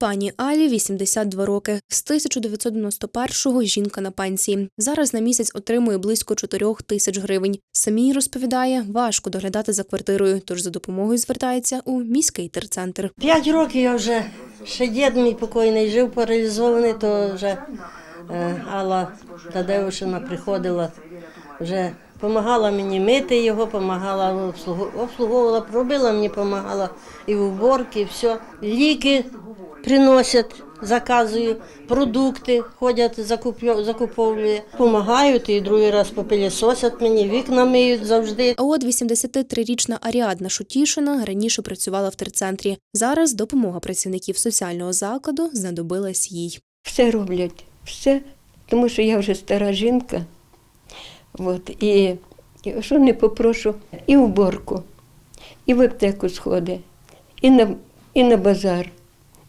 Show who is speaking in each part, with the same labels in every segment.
Speaker 1: Пані Алі 82 роки. З 1991-го жінка на пенсії. Зараз на місяць отримує близько 4 тисяч гривень. Самій розповідає, важко доглядати за квартирою, тож за допомогою звертається у міський терцентр.
Speaker 2: П'ять років я вже ще дід мій покойний жив паралізований, то вже е, Алла Тадеушина приходила, вже допомагала мені мити його, допомагала, обслуговувала, робила мені, допомагала і в уборці, і все. Ліки приносять, заказую, продукти ходять, закуповує. Допомагають і другий раз попилісосять мені, вікна миють завжди.
Speaker 1: А от 83-річна Аріадна Шутішина раніше працювала в терцентрі. Зараз допомога працівників соціального закладу знадобилась їй.
Speaker 3: Все роблять, все, тому що я вже стара жінка. От, і що не попрошу, і уборку, і в аптеку сходи, і на, і на базар.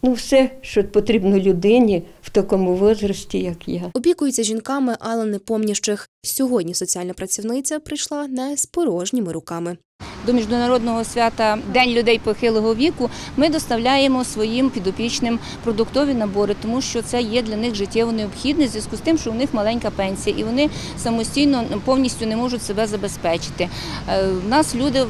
Speaker 3: Ну, все, що потрібно людині в такому возрасті, як я.
Speaker 1: Опікується жінками але не помнящих. Сьогодні соціальна працівниця прийшла не з порожніми руками.
Speaker 4: До міжнародного свята День людей похилого віку ми доставляємо своїм підопічним продуктові набори, тому що це є для них життєво необхідне в зв'язку з тим, що у них маленька пенсія, і вони самостійно повністю не можуть себе забезпечити. Е, У нас люди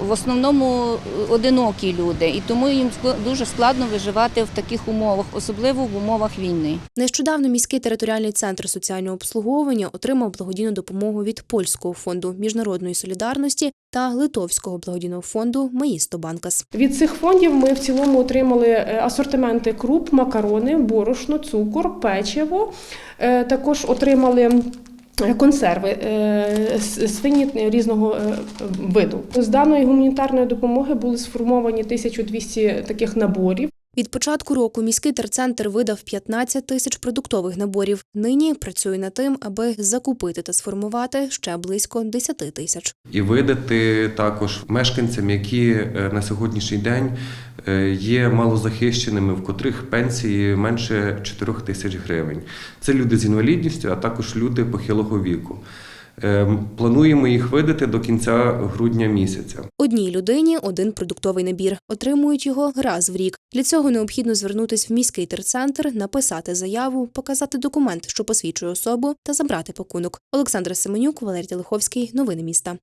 Speaker 4: в основному одинокі люди, і тому їм дуже складно виживати в таких умовах, особливо в умовах війни.
Speaker 1: Нещодавно міський територіальний центр соціального обслуговування отримав благодійну допомогу від польського фонду міжнародної солідарності та литовського благодійного фонду Меїсто Банкас.
Speaker 5: Від цих фондів ми в цілому отримали е, асортименти круп, макарони, борошно, цукор, печиво. Е, Також отримали. е, Консерви свині різного виду з даної гуманітарної допомоги були сформовані 1200 таких наборів.
Speaker 1: Від початку року міський терцентр видав 15 тисяч продуктових наборів. Нині працює над тим, аби закупити та сформувати ще близько 10 тисяч.
Speaker 6: і видати також мешканцям, які е, на сьогоднішній день е, є малозахищеними, в котрих пенсії менше 4 тисяч гривень. Це люди з інвалідністю, а також люди похилого віку. Е, Плануємо їх видати до кінця грудня місяця.
Speaker 1: Одній людині один продуктовий набір. Отримують його раз в рік. Для цього необхідно звернутися в міський терцентр, написати заяву, показати документ, що посвідчує особу, та забрати пакунок. Олександра Семенюк, Валерій Телеховський. Новини міста.